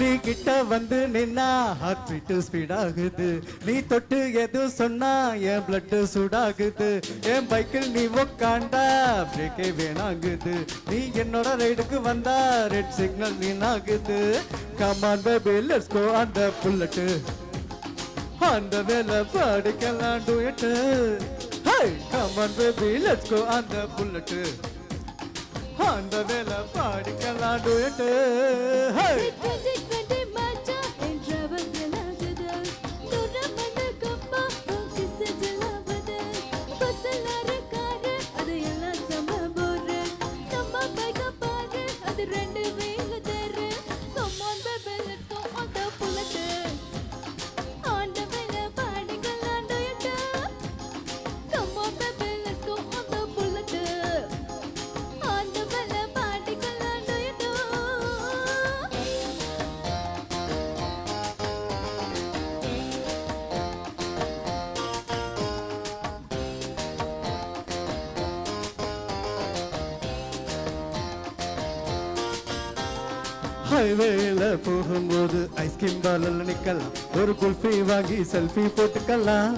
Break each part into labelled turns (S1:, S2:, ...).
S1: நீ கிட்ட வந்து நின்னா ஹார்ட் பீட் ஸ்பீட் ஆகுது. நீ தொட்டு எது சொன்னா என் பிளட் சூடாகுது. என் பைக்கில் நீ உக்காண்டா பிரேக்கே வேணாகுது. நீ என்னோட ரைடுக்கு வந்தா red signal நீனாகுது come on baby let's go அந்த புல்லட்டு அந்த வேலை பாடிக்கலாம் duet hi come on baby let's go அந்த புல்லட்டு அந்த வேலை பாடிக்கலாம் டூயட்டு ஹைவேல போகும்போது ஐஸ்கிரீம் பார்லர்ல நிக்கலாம் ஒரு குல்ஃபி வாங்கி செல்ஃபி போட்டுக்கலாம்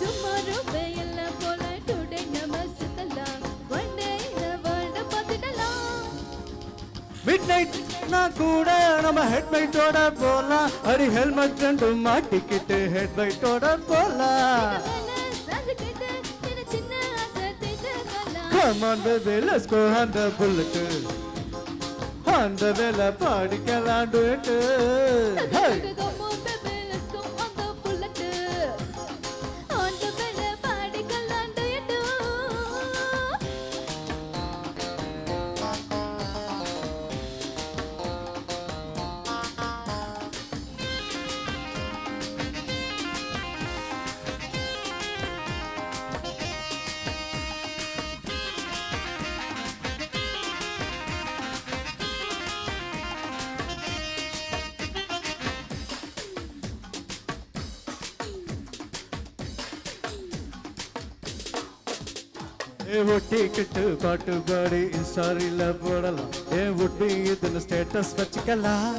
S2: Tomorrow வெயில்ல போல today நம்ம சுத்தலாம். One day இந்த world அ பார்த்துடலாம்.
S1: மிட் நைட் நான் கூட நம்ம ஹெட்லைட்டோட போலாம் அடி ஹெல்மெட் ரெண்டும் மாட்டிக்கிட்டு ஹெட்லைட்டோட போலாம். Come on baby let's go அந்த புல்லட்டு அந்த வேலை பாடிக்கலாம் ஏ ஒட்டிக்கிட்டு பாட்டு பாடி இன்ஸ்டாரில போடலாம். ஏன் ஒட்டி இதுல ஸ்டேட்டஸ் வச்சுக்கலாம்.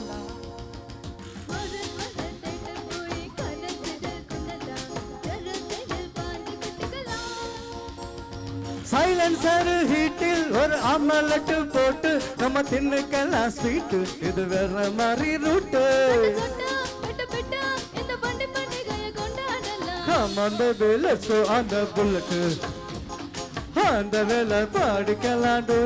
S1: சைலன்சர் ஹீட்டில் ஒரு ஆமலட்டு போட்டு நம்ம தின்னுக்கலாம் ஸ்வீட்டு இது வேற மாதிரி route Come on baby let's go on the bullet. அந்த வேலை பாடுக்கலாண்டு